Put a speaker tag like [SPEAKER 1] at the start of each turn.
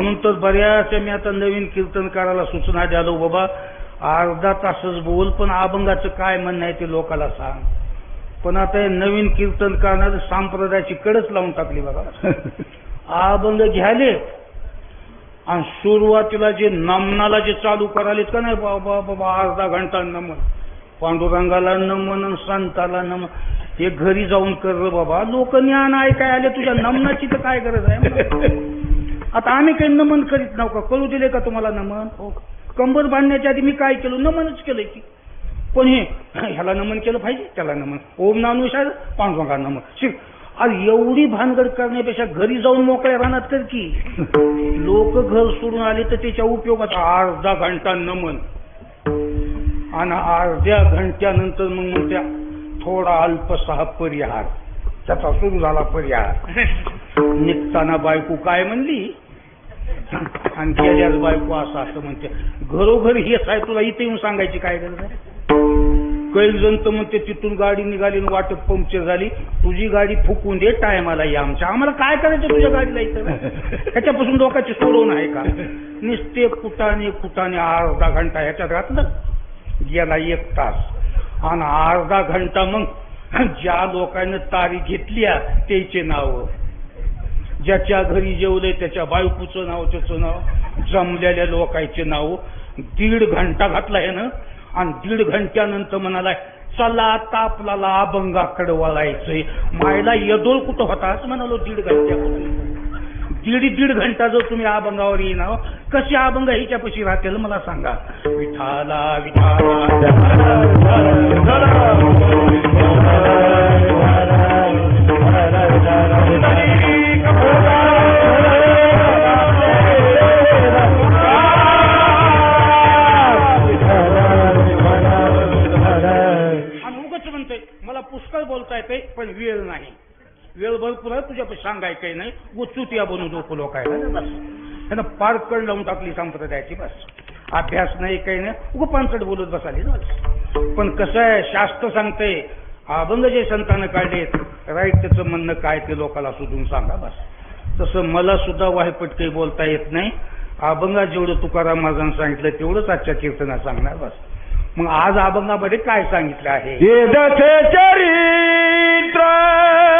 [SPEAKER 1] म्हणून तर बऱ्याच मी आता नवीन कीर्तनकाराला सूचना द्यालो बाबा अर्धा तासच बोल पण अभंगाचं काय म्हणणं आहे ते लोकाला सांग. पण आता हे नवीन कीर्तनकारानं संप्रदायाची कडच लावून टाकली बघा. अभंग घ्याले आणि सुरुवातीला जे नमनाला जे चालू करालेत का नाही बाबा बाबा अर्धा घंटा नमन पांडुरंगाला नमन संताला नमन हे घरी जाऊन कर बाबा. लोक ज्ञान ऐकाय आले तुझ्या नमनाची तर काय गरज आहे. आता आम्ही काही नमन करीत नाव का? कळू दिले का तुम्हाला नमन? हो कंबर बांधण्याच्या आधी मी काय केलं? नमनच केलंय की. पण हे ह्याला नमन केलं पाहिजे त्याला नमन. ओम नानुसार पांडुरंगा नमन शिव आज एवढी भानगड करण्यापेक्षा घरी जाऊन मोकळ्या रानात कर की. लोक घर सोडून आले तर त्याच्या उपयोगाचा अर्धा घंटा नमन. आणि अर्ध्या घंट्यानंतर मग त्या थोडा अल्पसा परिहार. त्याचा सुरू झाला परिहार. निघताना बायको काय म्हणली? आणि गेल्याच बायको असं असं म्हणते. घरोघरी हेच आहे तुला इथे येऊन सांगायची काय गरज आहे? कैक जण तर म्हणते तिथून गाडी निघाली आणि वाटप पंक्चर झाली. तुझी गाडी फुकून दे टायमाला या आमच्या. आम्हाला काय करायचं तुझ्या गाडीला इथं? ह्याच्यापासून लोकांची सोडवून आहे का? नुसते कुटाने कुटाने अर्धा घंटा ह्याच्यात घातलं. गेला एक तास. आणि अर्धा घंटा मग ज्या लोकांनी तारीख घेतली त्याचे नाव. ज्याच्या घरी जेवले त्याच्या बायकूचं नाव त्याचं नाव जमलेल्या लोकांचे नाव दीड घंटा घातला आहे ना आणि दीड घंट्यानंतर म्हणाला चला आता आपल्याला अभंगाकडे वळायचंय. मायला यदोल कुठं होता? असं म्हणालो दीड घंट्यापासून दीड दीड घंटा जर तुम्ही अभंगावर येणार कशी अभंग हिच्यापाशी राहतील मला सांगा. विठाला विठाला पुष्कळ बोलता येते पण वेळ नाही. वेळ भरपूर आहे तुझ्यापाशी सांगाय काही नाही. गुच्चुतिया बनू नको लोक आहे बस. त्यांना पार लावून टाकली संप्रदायाची बस. अभ्यास नाही काही नाही. उग बोलत बसाली ना बस. पण कसं आहे शास्त्र सांगते अभंग जे संतानं काढलेत राईट त्याचं म्हणणं काय ते लोकाला सुधून सांगा बस. तसं मला सुद्धा वायपट काही बोलता येत नाही. अभंगात जेवढं तुकाराम महाराजांनी सांगितलं तेवढंच आजच्या कीर्तना सांगणार बस. मग आज अभंगामध्ये काय सांगितलं आहे?
[SPEAKER 2] चरी